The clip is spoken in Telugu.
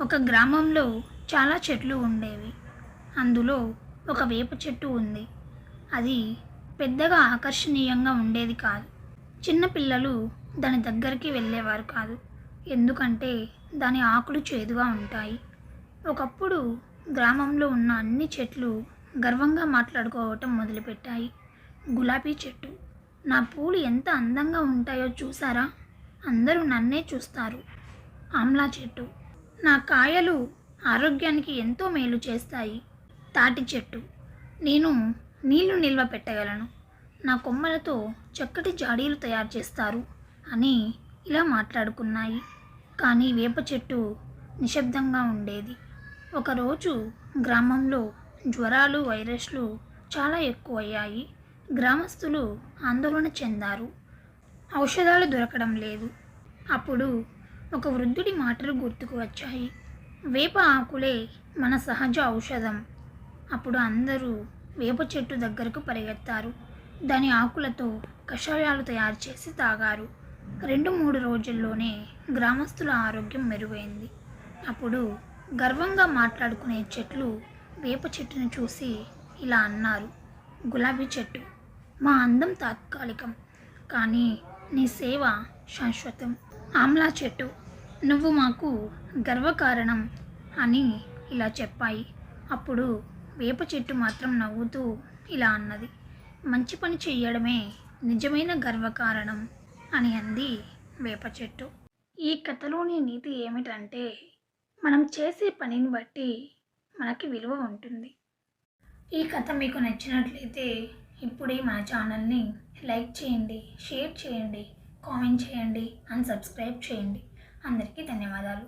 ఒక గ్రామంలో చాలా చెట్లు ఉండేవి. అందులో ఒక వేప చెట్టు ఉంది. అది పెద్దగా ఆకర్షణీయంగా ఉండేది కాదు. చిన్నపిల్లలు దాని దగ్గరికి వెళ్ళేవారు కాదు. ఎందుకంటే దాని ఆకులు చేదుగా ఉంటాయి. ఒకప్పుడు గ్రామంలో ఉన్న అన్ని చెట్లు గర్వంగా మాట్లాడుకోవటం మొదలుపెట్టాయి. గులాబీ చెట్టు. నా పూలు ఎంత అందంగా ఉంటాయో చూసారా? అందరూ నన్నే చూస్తారు. ఆమ్లా చెట్టు. నా కాయలు ఆరోగ్యానికి ఎంతో మేలు చేస్తాయి. తాటి చెట్టు. నేను నీళ్ళు నిల్వ పెట్టగలను. నా కొమ్మలతో చక్కటి జాడీలు తయారు చేస్తారు అని ఇలా మాట్లాడుకున్నాయి. కానీ వేప చెట్టు నిశ్శబ్దంగా ఉండేది. ఒకరోజు గ్రామంలో జ్వరాలు వైరస్లు చాలా ఎక్కువయ్యాయి. గ్రామస్తులు ఆందోళన చెందారు. ఔషధాలు దొరకడం లేదు. అప్పుడు ఒక వృద్ధుడి మాటలు గుర్తుకు వచ్చాయి. వేప ఆకులే మన సహజ ఔషధం. అప్పుడు అందరూ వేప చెట్టు దగ్గరకు పరిగెత్తారు. దాని ఆకులతో కషాయాలు తయారు చేసి తాగారు. రెండు మూడు రోజుల్లోనే గ్రామస్తుల ఆరోగ్యం మెరుగైంది. అప్పుడు గర్వంగా మాట్లాడుకునే చెట్లు వేప చెట్టును చూసి ఇలా అన్నారు. గులాబీ చెట్టు మా అందం తాత్కాలికం. కానీ నీ సేవ శాశ్వతం. ఆమ్లా చెట్టు నువ్వు మాకు గర్వకారణం అని ఇలా చెప్పాయి. అప్పుడు వేప చెట్టు మాత్రం నవ్వుతూ ఇలా అన్నది. మంచి పని చెయ్యడమే నిజమైన గర్వకారణం అని అంది వేప చెట్టు. ఈ కథలోని నీతి ఏమిటంటే మనం చేసే పనిని బట్టి మనకి విలువ ఉంటుంది. ఈ కథ మీకు నచ్చినట్లయితే ఇప్పుడే మన ఛానల్ని లైక్ చేయండి షేర్ చేయండి కామెంట్ చేయండి అండ్ సబ్స్క్రైబ్ చేయండి. అందరికీ ధన్యవాదాలు.